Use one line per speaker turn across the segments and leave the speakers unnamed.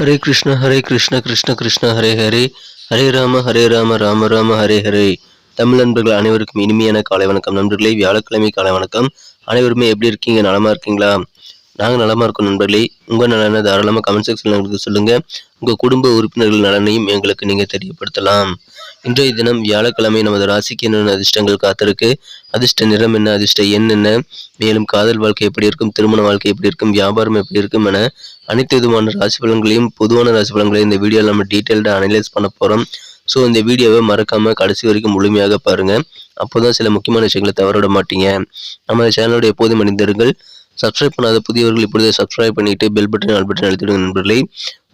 ஹரே கிருஷ்ண ஹரே கிருஷ்ண கிருஷ்ண கிருஷ்ண ஹரே ஹரே ஹரே ராம ஹரே ராம ராம ராம ஹரே ஹரே தமிழ் நண்பர்கள் அனைவருக்கும் இனிமையான காலை வணக்கம். நண்பர்களே வியாழக்கிழமை காலை வணக்கம். அனைவருமே எப்படி இருக்கீங்க? நலமா இருக்கீங்களா? நாங்கள் நலமாக இருக்கோம் நண்பர்களே. உங்கள் நலனை தாராளமாக கமெண்ட் செக்ஷனில் எங்களுக்கு சொல்லுங்கள் உங்கள் குடும்ப உறுப்பினர்கள் நலனையும் எங்களுக்கு நீங்கள் தெரியப்படுத்தலாம். இன்றைய தினம் வியாழக்கிழமை நமது ராசிக்கு என்னென்ன அதிர்ஷ்டங்கள் காத்திருக்கு? அதிர்ஷ்ட நிறம் என்ன? அதிர்ஷ்ட எண் என்ன? மேலும் காதல் வாழ்க்கை எப்படி இருக்கும்? திருமண வாழ்க்கை எப்படி இருக்கும்? வியாபாரம் எப்படி இருக்கும் என அனைத்து விதமான ராசி பலன்களையும் பொதுவான ராசி பலன்களையும் இந்த வீடியோவில் நம்ம டீட்டெயில்டாக அனலைஸ் பண்ண போகிறோம் ஸோ இந்த வீடியோவை மறக்காமல் கடைசி வரைக்கும் முழுமையாக பாருங்கள் அப்போ தான் சில முக்கியமான விஷயங்களை தவறவிட மாட்டீங்க. நம்ம சேனலோட எப்போதும் மனிதர்கள் சப்ஸ்கிரைப் பண்ணாத புதியவர்கள் இப்பொழுது சப்ஸ்கிரைப் பண்ணிட்டு பெல் பட்டன் ஆல் பட்டன் அழுத்திடுங்க நண்பர்களே.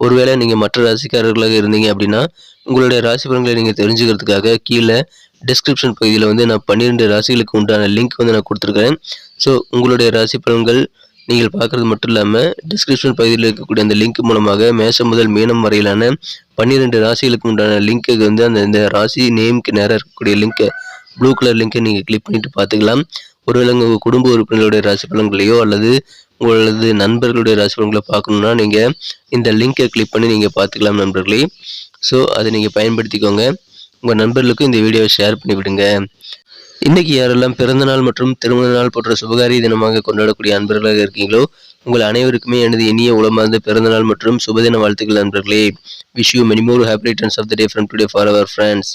ஒருவேளை நீங்கள் மற்ற ராசிக்காரர்களாக இருந்தீங்க அப்படின்னா உங்களுடைய ராசி பலன்களை நீங்கள் தெரிஞ்சுக்கிறதுக்காக கீழே டிஸ்கிரிப்ஷன் பகுதியில் வந்து நான் பன்னிரெண்டு ராசிகளுக்கு உண்டான லிங்க் வந்து நான் கொடுத்துருக்கேன் ஸோ உங்களுடைய ராசி பலன்கள் நீங்கள் பார்க்குறது மட்டும் இல்லாமல் டிஸ்கிரிப்ஷன் பகுதியில் இருக்கக்கூடிய அந்த லிங்க் மூலமாக மேஷம் முதல் மீனம் வரையிலான பன்னிரெண்டு ராசிகளுக்கு உண்டான லிங்க்கு வந்து அந்த இந்த ராசி நேம்க்கு நேராக இருக்கக்கூடிய லிங்க்கை ப்ளூ கலர் லிங்க்கை நீங்கள் கிளிக் பண்ணிட்டு பார்த்துக்கலாம். ஒருவேளை உங்கள் குடும்ப உறுப்பினர்களுடைய ராசி பலன்களையோ அல்லது உங்களது நண்பர்களுடைய ராசி பலன்களை பார்க்கணுன்னா நீங்கள் இந்த லிங்கை கிளிக் பண்ணி நீங்கள் பார்த்துக்கலாம் நண்பர்களே. ஸோ அதை நீங்கள் பயன்படுத்திக்கோங்க. உங்கள் நண்பர்களுக்கும் இந்த வீடியோவை ஷேர் பண்ணிவிடுங்க. இன்றைக்கி இன்னைக்கு யாரெல்லாம் பிறந்தநாள் மற்றும் திருமண நாள் போன்ற சுபகாரிய தினமாக கொண்டாடக்கூடிய அன்பர்களாக இருக்கீங்களோ உங்கள் அனைவருக்குமே எனது இனிய உளமார்ந்த பிறந்தநாள் மற்றும் சுபதின வாழ்த்துக்கள் நண்பர்களே. Wish you many more happy returns of the day from today for our friends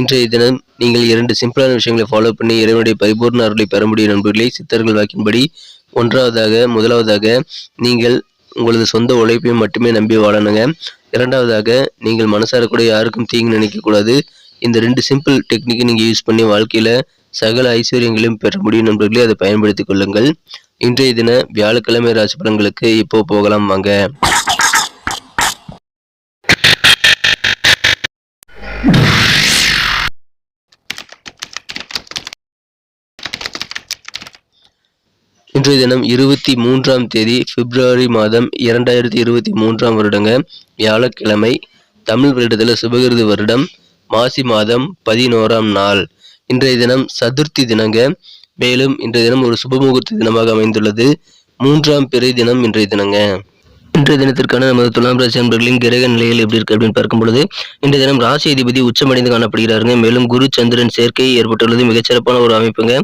இன்றைய தினம் நீங்கள் இரண்டு சிம்பிளான விஷயங்களை ஃபாலோ பண்ணி இறைவனுடைய பரிபூர்ண அருளை பெற முடியும் நண்பர்களை. சித்தர்கள் வாக்கின்படி ஒன்றாவதாக முதலாவதாக நீங்கள் உங்களது சொந்த உழைப்பையும் மட்டுமே நம்பி வாழணுங்க. இரண்டாவதாக நீங்கள் மனசார கூட யாருக்கும் தீங்கு நினைக்கக்கூடாது. இந்த ரெண்டு சிம்பிள் டெக்னிக்கை நீங்கள் யூஸ் பண்ணி வாழ்க்கையில் சகல ஐஸ்வர்யங்களையும் பெற முடியும் நண்பர்களே. அதை பயன்படுத்திக் கொள்ளுங்கள். இன்றைய தின வியாழக்கிழமை ராசி பலன்களுக்கு இப்போ போகலாம் வாங்க. இன்றைய தினம் இருபத்தி மூன்றாம் தேதி பிப்ரவரி மாதம் இரண்டாயிரத்தி இருபத்தி மூன்றாம் வருடங்க. வியாழக்கிழமை தமிழ் வருடத்தில் சுபகிருது வருடம் மாசி மாதம் பதினோராம் நாள். இன்றைய தினம் சதுர்த்தி தினங்க. மேலும் இன்றைய தினம் ஒரு சுபமுகூர்த்த தினமாக அமைந்துள்ளது. மூன்றாம் பிறை தினம் இன்றைய தினங்க. இன்றைய தினத்திற்கான நமது துலாம் ராசி அன்பர்களின் கிரக நிலைகள் எப்படி இருக்கு அப்படின்னு பார்க்கும் பொழுது இன்றைய தினம் ராசி அதிபதி உச்சமடைந்து காணப்படுகிறாருங்க. மேலும் குரு சந்திரன் சேர்க்கை ஏற்பட்டுள்ளது. மிகச்சிறப்பான ஒரு அமைப்புங்க.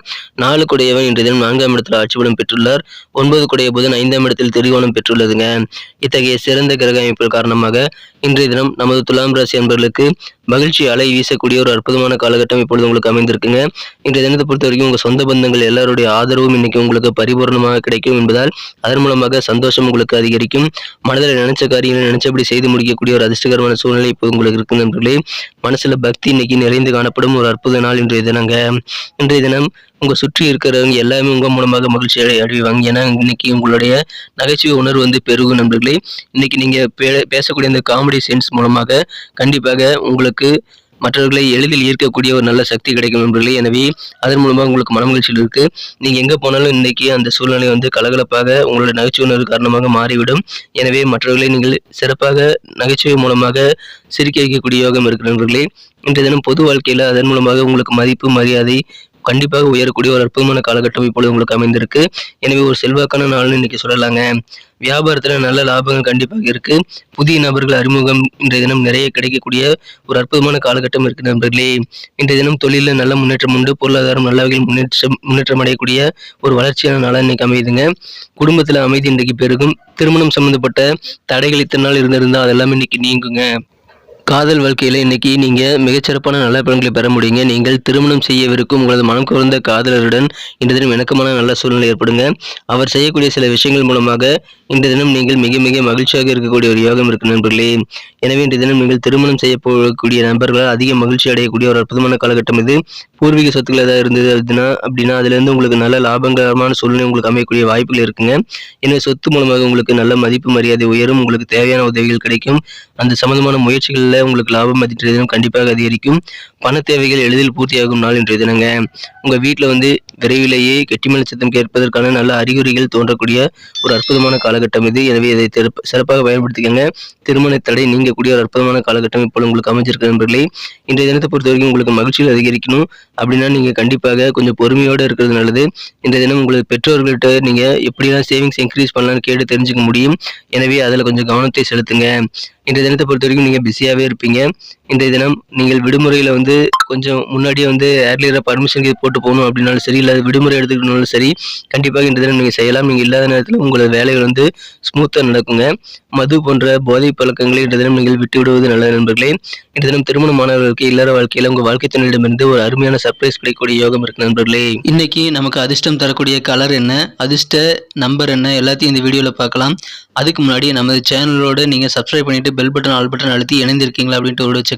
நாலு குடையவன் இன்றைய தினம் நான்காம் இடத்தில் ஆட்சிபலம் பெற்றுள்ளார். ஒன்பது குடைய புதன் ஐந்தாம் இடத்தில் திரிகோணம் பெற்றுள்ளதுங்க. இத்தகைய சிறந்த கிரக அமைப்புகள் காரணமாக இன்றைய தினம் நமது துலாம் ராசி அன்பர்களுக்கு மகிழ்ச்சி அலை வீசக்கூடிய ஒரு அற்புதமான காலகட்டம் இப்பொழுது உங்களுக்கு அமைந்திருக்குங்க. இன்றைய தினத்தை பொறுத்த வரைக்கும் உங்க சொந்த பந்தங்கள் எல்லாருடைய ஆதரவும் இன்னைக்கு உங்களுக்கு பரிபூர்ணமாக கிடைக்கும் என்பதால் அதன் மூலமாக சந்தோஷம் உங்களுக்கு அதிகரிக்கும். மனதில் நினைச்ச காரியங்களை நினைச்சபடி செய்து முடிக்கக்கூடிய ஒரு அதிர்ஷ்டகரமான சூழ்நிலை இப்போ உங்களுக்கு இருக்கு நண்பர்களே. மனசுல பக்தி இன்னைக்கு நிறைந்து காணப்படும் ஒரு அற்புத நாள் இன்றைய தினங்க. இன்றைய தினம் உங்க சுற்றி இருக்கிறவங்க எல்லாமே உங்க மூலமாக மகிழ்ச்சி அடைவாங்க. ஏன்னா இன்னைக்கு உங்களுடைய நகைச்சுவை உணர்வு வந்து பெருகும் நண்பர்களே. இன்னைக்கு நீங்க பே- பேசக்கூடிய இந்த காமெடி சென்ஸ் மூலமாக கண்டிப்பாக உங்களுக்கு மற்றவர்களை எளிதில் ஈர்க்கக்கூடிய ஒரு நல்ல சக்தி கிடைக்கும் நண்பர்களே. எனவே அதன் மூலமாக உங்களுக்கு மனமகிழ்ச்சியில் இருக்கு. நீங்க எங்க போனாலும் இன்னைக்கு அந்த சூழ்நிலை வந்து கலகலப்பாக உங்களுடைய நகைச்சுவை உணர்வு காரணமாக மாறிவிடும். எனவே மற்றவர்களை நீங்கள் சிறப்பாக நகைச்சுவை மூலமாக சிரிக்க வைக்கக்கூடிய யோகம் இருக்கு நண்பர்களே. இன்றைய தினம் பொது வாழ்க்கையில் அதன் மூலமாக உங்களுக்கு மதிப்பு மரியாதை கண்டிப்பாக உயரக்கூடிய ஒரு அற்புதமான காலகட்டம் இப்பொழுது உங்களுக்கு அமைந்திருக்கு. எனவே ஒரு செல்வாக்கான நாள்னு இன்னைக்கு சொல்லலாங்க. வியாபாரத்தில் நல்ல லாபங்கள் கண்டிப்பாக இருக்கு. புதிய நபர்கள் அறிமுகம் இன்றைய தினம் நிறைய கிடைக்கக்கூடிய ஒரு அற்புதமான காலகட்டம் இருக்கு நண்பர்களே. இன்றைய தினம் தொழிலில் நல்ல முன்னேற்றம் உண்டு. பொருளாதாரம் நல்ல வகையில் முன்னேற்றம் முன்னேற்றம் அடையக்கூடிய ஒரு வளர்ச்சியான நாளாக இன்னைக்கு அமையுதுங்க. குடும்பத்தில் அமைதி இன்றைக்கு பெருகும். திருமணம் சம்பந்தப்பட்ட தடைகள் இத்தனை நாள் இருந்திருந்தால் அதெல்லாம் இன்னைக்கு நீங்குங்க. காதல் வாழ்க்கையில் இன்னைக்கு நீங்கள் மிகச்சிறப்பான நல்ல பலன்களை பெற முடியுங்க. நீங்கள் திருமணம் செய்யவிருக்கும் உங்களது மனம் குறைந்த காதலருடன் இந்த தினம் இணக்கமான நல்ல சூழ்நிலை ஏற்படுங்க. அவர் செய்யக்கூடிய சில விஷயங்கள் மூலமாக இந்த தினம் நீங்கள் மிக மிக மகிழ்ச்சியாக இருக்கக்கூடிய ஒரு யோகம் இருக்கு நண்பர்களே. எனவே இந்த தினம் நீங்கள் திருமணம் செய்ய போகக்கூடிய நண்பர்களால் அதிக மகிழ்ச்சி அடையக்கூடிய ஒரு அற்புதமான காலகட்டம் இது. பூர்வீக சொத்துக்கள் ஏதாவது இருந்தது அப்படின்னா அப்படின்னா அதுலேருந்து உங்களுக்கு நல்ல லாபகரமான சூழ்நிலை உங்களுக்கு அமையக்கூடிய வாய்ப்புகள் இருக்குங்க. எனவே சொத்து மூலமாக உங்களுக்கு நல்ல மதிப்பு மரியாதை உயரும் உங்களுக்கு தேவையான உதவிகள் கிடைக்கும். அந்த சம்பந்தமான முயற்சிகளில் உங்களுக்கு லாபம் இன்றைய தினம் கண்டிப்பாக அதிகரிக்கும். பண தேவைகள் எளிதில் பூர்த்தியாகும் நாள் இன்றைய தினங்க. உங்கள் வீட்டில் வந்து விரைவிலேயே கெட்டிமலை சத்தம் கேட்பதற்கான நல்ல அறிகுறிகள் தோன்றக்கூடிய ஒரு அற்புதமான காலகட்டம் இது. எனவே இதை சிறப்பாக பயன்படுத்திக்கங்க. திருமண தடை நீங்கக்கூடிய ஒரு அற்புதமான காலகட்டம் இப்போ உங்களுக்கு அமைஞ்சிருக்கு நண்பர்களே. இன்றைய தினத்தை பொறுத்த வரைக்கும் உங்களுக்கு மகிழ்ச்சியில் அதிகரிக்கணும். அப்படின்னா நீங்கள் கண்டிப்பாக கொஞ்சம் பொறுமையோடு இருக்கிறது நல்லது. இன்றைய தினம் உங்களுக்கு பெற்றோர்கள்ட்ட நீங்கள் எப்படிலாம் சேவிங்ஸ் இன்க்ரீஸ் பண்ணலாம்னு கேட்டு தெரிஞ்சுக்க முடியும். எனவே அதில் கொஞ்சம் கவனத்தை செலுத்துங்க. இன்றைய தினத்தை பொறுத்த வரைக்கும் நீங்கள் பிஸியாகவே இருப்பீங்க. இன்றைய தினம் நீங்கள் விடுமுறையில் வந்து கொஞ்சம் முன்னாடியே வந்து ஏர்லியராக பர்மிஷன் போட்டு போகணும் அப்படின்னாலும் சரி இல்லை விடுமுறை எடுத்துக்கணும்னாலும் சரி கண்டிப்பாக இன்றைய தினம் நீங்கள் செய்யலாம். நீங்கள் இல்லாத நேரத்தில் உங்களோட வேலைகள் வந்து ஸ்மூத்தாக நடக்குங்க. மது போன்ற போதை பழக்கங்களை இன்றைய தினம் நீங்கள் விட்டு விடுவது நல்லது நண்பர்களே. இன்றைய தினம் திருமணமானவர்களுக்கு இல்லற வாழ்க்கையில் உங்கள் வாழ்க்கை துணையிடமிருந்து ஒரு அருமையான சர்ப்ரைஸ் கிடைக்கக்கூடிய யோகம் இருக்கு நண்பர்களே.
இன்னைக்கு நமக்கு அதிர்ஷ்டம் தரக்கூடிய கலர் என்ன அதிர்ஷ்ட நம்பர் என்ன எல்லாத்தையும் இந்த வீடியோவில் பார்க்கலாம். அதுக்கு முன்னாடி நமது சேனலோட நீங்கள் சப்ஸ்கிரைப் பண்ணிவிட்டு பெல் பட்டன் ஆல் பட்டன் அழுத்தி இணைந்திருக்கீங்களா அப்படின்ட்டு ஒரு செக்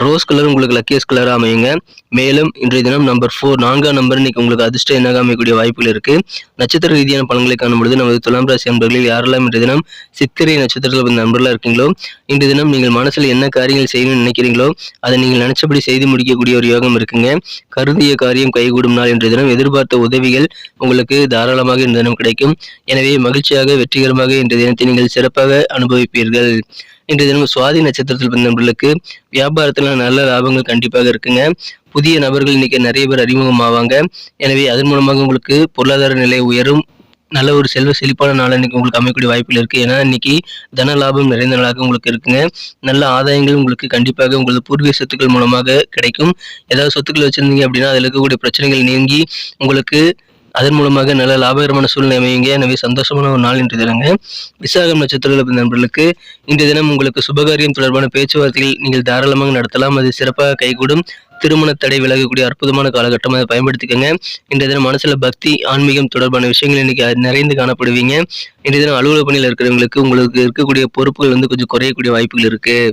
ரோஸ் கலர் உங்களுக்கு லக்கியஸ்ட் கலராக அமையுங்க. மேலும் இன்றைய தினம் நம்பர் ஃபோர் நான்காம் நம்பர் இன்னைக்கு உங்களுக்கு அதிர்ஷ்டம் என்னாக அமையக்கூடிய வாய்ப்புகள் இருக்கு. நட்சத்திர ரீதியான பலன்களை காணும்பொழுது நமது துலாம் ராசி நண்பர்களில் யாரெல்லாம் இன்றைய தினம் சித்திரை நட்சத்திரத்தில் வந்த நண்பர்களாக இருக்கீங்களோ இன்றைய தினம் நீங்கள் மனசில் என்ன காரியங்கள் செய்யணும்னு நினைக்கிறீங்களோ அதை நீங்கள் நினைச்சபடி செய்து முடிக்கக்கூடிய ஒரு யோகம் இருக்குங்க. கருதிய காரியம் கைகூடும் நாள் இன்றைய தினம். எதிர்பார்த்த உதவிகள் உங்களுக்கு தாராளமாக இன்றைய தினம் கிடைக்கும். எனவே மகிழ்ச்சியாக வெற்றிகரமாக இன்றைய தினத்தை நீங்கள் சிறப்பாக அனுபவிப்பீர்கள். இன்றைய தினம் சுவாதி நட்சத்திரத்தில் பிறந்த நபர்களுக்கு வியாபாரத்தில் நல்ல லாபங்கள் கண்டிப்பாக இருக்குங்க. புதிய நபர்கள் இன்னைக்கு நிறைய பேர் அறிமுகமாவாங்க. எனவே அதன் மூலமாக உங்களுக்கு பொருளாதார நிலை உயரும். நல்ல ஒரு செல்வ செழிப்பான நாள் இன்னைக்கு உங்களுக்கு அமைக்கக்கூடிய வாய்ப்புகள் இருக்கு. ஏன்னா இன்னைக்கு தன லாபம் நிறைந்த நாளாக உங்களுக்கு இருக்குங்க. நல்ல ஆதாயங்கள் உங்களுக்கு கண்டிப்பாக உங்களது பூர்வீக சொத்துக்கள் மூலமாக கிடைக்கும். ஏதாவது சொத்துக்கள் வச்சிருந்தீங்க அப்படின்னா அதில் இருக்கக்கூடிய பிரச்சனைகள் நீங்கி உங்களுக்கு அதன் மூலமாக நல்ல லாபகரமான சூழ்நிலை அமையுங்க. எனவே சந்தோஷமான ஒரு நாள் இன்று தினங்க. விசாகம் நட்சத்திரத்தில் பிறந்த நண்பர்களுக்கு இன்றைய தினம் உங்களுக்கு சுபகாரியம் தொடர்பான பேச்சுவார்த்தைகள் நீங்கள் தாராளமாக நடத்தலாம். அது சிறப்பாக கைகூடும். திருமண தடை விலகக்கூடிய அற்புதமான காலகட்டம் அதை பயன்படுத்திக்கோங்க. இன்றைய தினம் மனசில் பக்தி ஆன்மீகம் தொடர்பான விஷயங்கள் இன்னைக்கு நிறைந்து காணப்படுவீங்க. இன்றைய தினம் அலுவலக பணியில் இருக்கிறவங்களுக்கு உங்களுக்கு இருக்கக்கூடிய பொறுப்புகள் வந்து கொஞ்சம் குறையக்கூடிய வாய்ப்புகள் இருக்குது